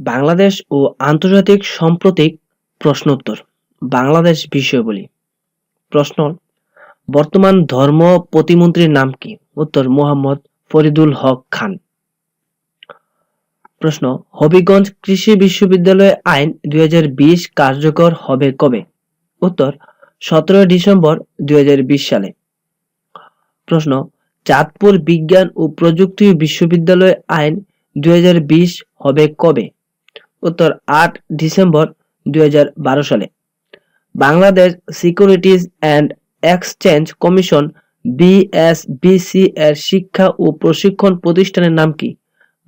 বাংলাদেশ ও আন্তর্জাতিক সাম্প্রতিক প্রশ্নোত্তর, বাংলাদেশ বিষয়াবলী। প্রশ্ন, বর্তমান ধর্ম প্রতিমন্ত্রীর নাম কি? উত্তর, মোহাম্মদ ফরিদুল হক খান। প্রশ্ন, হবিগঞ্জ কৃষি বিশ্ববিদ্যালয় আইন দুই হাজার বিশ কার্যকর হবে কবে? উত্তর সতেরো ডিসেম্বর দুই হাজার বিশ সালে। প্রশ্ন, চাঁদপুর বিজ্ঞান ও প্রযুক্তি বিশ্ববিদ্যালয় আইন দুই হাজার বিশ হবে কবে? উত্তর আট ডিসেম্বর দুই হাজার বারো সালে। Bangladesh securities and exchange commission BSBC এর শিক্ষা ও প্রশিক্ষণ প্রতিষ্ঠানের নাম কি?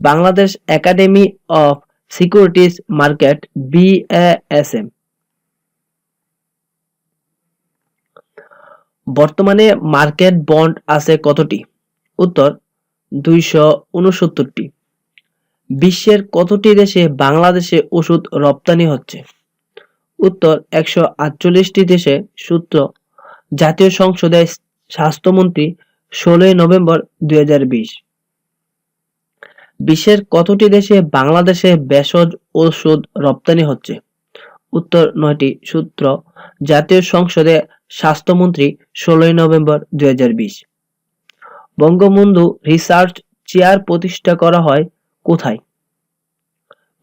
Bangladesh academy of securities market BASM বর্তমানে মার্কেট বন্ড আছে কতটি? উত্তর দুইশো উনসত্তরটি। বিশ্বের কতটি দেশে বাংলাদেশে ওষুধ রপ্তানি হচ্ছে? উত্তর, একশো আটচল্লিশটি দেশে সূত্র। জাতীয় সংসদে স্বাস্থ্যমন্ত্রী ষোলোই নভেম্বর দুই বিশ্বের কতটি দেশে বাংলাদেশে ভেষজ ওষুধ রপ্তানি হচ্ছে? উত্তর, নয়টি। সূত্র, জাতীয় সংসদে স্বাস্থ্যমন্ত্রী ষোলোই নভেম্বর দুই হাজার বিশ। বঙ্গবন্ধু রিসার্চ চেয়ার প্রতিষ্ঠা করা হয় কোথায়?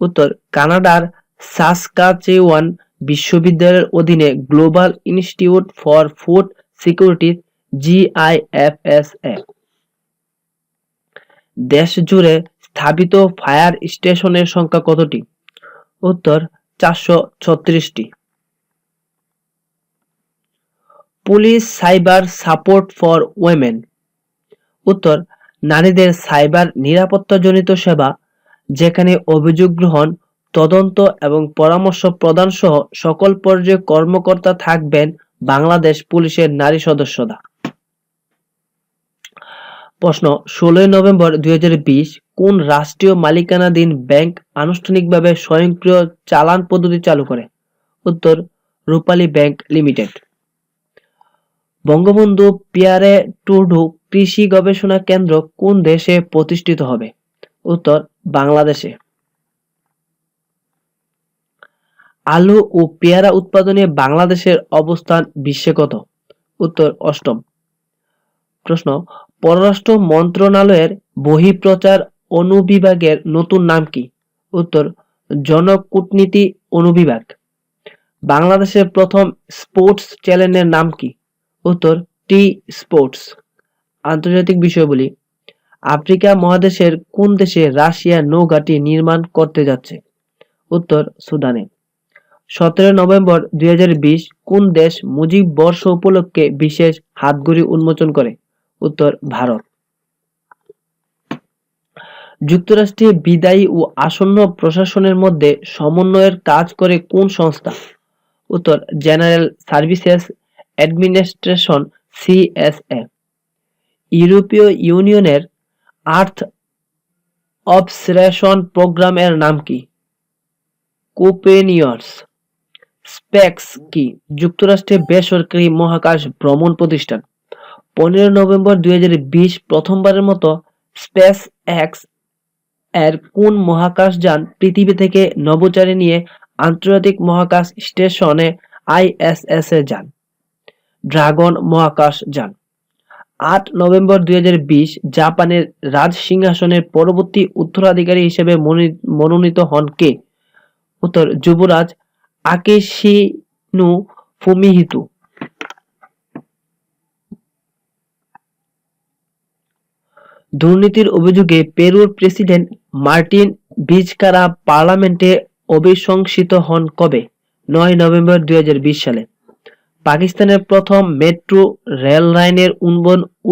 উত্তর, কানাডার সাসকাচেওয়ান বিশ্ববিদ্যালয়ের অধীনে global institute for food security, GIFSA. দেশ জুড়ে স্থাপিত ফায়ার স্টেশনের সংখ্যা কতটি? উত্তর, চারশো ছত্রিশটি। Police cyber support for women. উত্তর, নারীদের সাইবার নিরাপত্তাজনিত সেবা যেখানে অভিযোগ গ্রহণ, তদন্ত এবং পরামর্শ প্রদান সহ সকল পর্যায়ে কর্মকর্তা থাকবেন বাংলাদেশ পুলিশের নারী সদস্যরা। প্রশ্ন, ষোলোই নভেম্বর দুই হাজার বিশ কোন রাষ্ট্রীয় মালিকানাধীন ব্যাংক আনুষ্ঠানিকভাবে স্বয়ংক্রিয় চালান পদ্ধতি চালু করে? উত্তর, রূপালী ব্যাংক লিমিটেড। বঙ্গবন্ধু পিয়ারে টুডু কৃষি গবেষণা কেন্দ্র কোন দেশে প্রতিষ্ঠিত হবে? উত্তর বাংলাদেশে। আলু ও পেয়ারা উৎপাদনে বাংলাদেশের অবস্থান বিশ্বে কত উত্তর, অষ্টম। প্রশ্ন, পররাষ্ট্র মন্ত্রণালয়ের বহিঃপ্রচার অনুবিভাগের নতুন নাম কি? উত্তর, জনকূটনীতি অনুবিভাগ। বাংলাদেশের প্রথম স্পোর্টস চ্যানেলের নাম কি? উত্তর টি স্পোর্টস আন্তর্জাতিক বিষয়গুলি আফ্রিকা মহাদেশের কোন দেশে রাশিয়া নৌঘাঁটি নির্মাণ করতে যাচ্ছে? উত্তর সুদানে। সতেরো নভেম্বর দুই হাজার বিশ কোন দেশ মুজিব বর্ষ উপলক্ষে বিশেষ হাতঘড়ি উন্মোচন করে? উত্তর ভারত। যুক্তরাষ্ট্রে বিদায়ী ও আসন্ন প্রশাসনের মধ্যে সমন্বয়ের কাজ করে কোন সংস্থা? উত্তর জেনারেল সার্ভিসেস অ্যাডমিনিস্ট্রেশন সিএসএ ইউরোপীয় ইউনিয়নের আর্থ অবসেশন প্রোগ্রাম এর নাম কি? কোপেনিয়ার্স। স্পেক্স কি? যুক্তরাষ্ট্রে বেসরকারি মহাকাশ ভ্রমণ প্রতিষ্ঠান। পনেরো নভেম্বর দুই হাজার বিশ প্রথমবারের মতো স্পেস এক্সের কোন মহাকাশযান পৃথিবী থেকে নভোচারী নিয়ে আন্তর্জাতিক মহাকাশ স্টেশনে আইএসএস এ যান? ড্রাগন মহাকাশ যান। আট নভেম্বর দুই হাজার বিশ জাপানের রাজ সিংহাসনের পরবর্তী উত্তরাধিকারী হিসেবে মনোনীত হন কে? উত্তর, যুবরাজ আকেশিনু ফুমিহিতু দুর্নীতির অভিযোগে পেরুর প্রেসিডেন্ট মার্টিন ভিজকারা পার্লামেন্টে অভিশংসিত হন কবে? নয় নভেম্বর দুই হাজার বিশ সালে। পাকিস্তানের প্রথম মেট্রো রেল লাইনের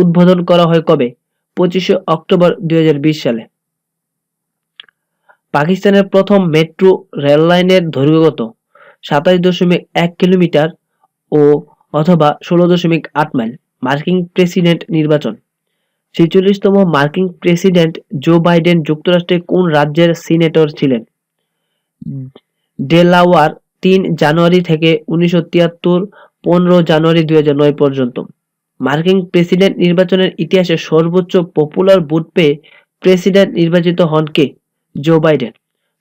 উদ্বোধন করা হয় কবে? পঁচিশে অক্টোবর দুই সালে। পাকিস্তানের প্রথম মেট্রো রেল লাইনের দৈর্ঘ্য কত সাতাশ দশমিক এক কিলোমিটার ও অথবা ষোলো দশমিক আট মাইল মার্কিন প্রেসিডেন্ট নির্বাচন। ছেচল্লিশতম মার্কিন প্রেসিডেন্ট জো বাইডেন যুক্তরাষ্ট্রের কোন রাজ্যের সিনেটর ছিলেন? ডেলাওয়ার তিন জানুয়ারি থেকে উনিশশো তিয়াত্তর পনেরো জানুয়ারি দুই হাজার নয় পর্যন্ত। মার্কিন প্রেসিডেন্ট নির্বাচনের ইতিহাসে সর্বোচ্চ পপুলার ভোট পেয়ে প্রেসিডেন্ট নির্বাচিত হন কে? Joe Biden.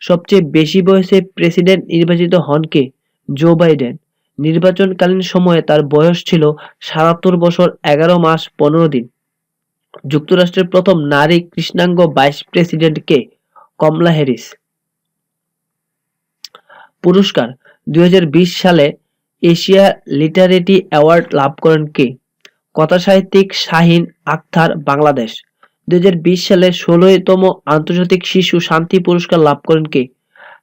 সবচেয়ে বেশি বয়সে প্রেসিডেন্ট নির্বাচিত হন কে? Joe Biden. নির্বাচনকালীন সময়ে তার বয়স ছিল সাতাত্তর বছর এগারো মাস পনেরো দিন। যুক্তরাষ্ট্রের প্রথম নারী কৃষ্ণাঙ্গ ভাইস প্রেসিডেন্ট কে? কমলা হ্যারিস। পুরস্কার দুই হাজার বিশ সালে এশিয়া লিটারেটি অ্যাওয়ার্ড লাভ করেন কে? কথাসাহিত্যিক শাহিন আখতার, বাংলাদেশ। দুই হাজার বিশ সালে ষোলোতম আন্তর্জাতিক শিশু শান্তি পুরস্কার লাভ করেন কে?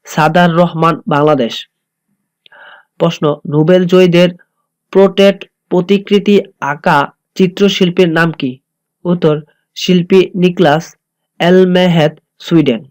সাদার রহমান, বাংলাদেশ। প্রশ্ন, নোবেল জয়ীদের প্রোটেট প্রতিকৃতি আঁকা চিত্রশিল্পীর নাম কি? উত্তর, শিল্পী নিকলাস এলমেহেদ, সুইডেন।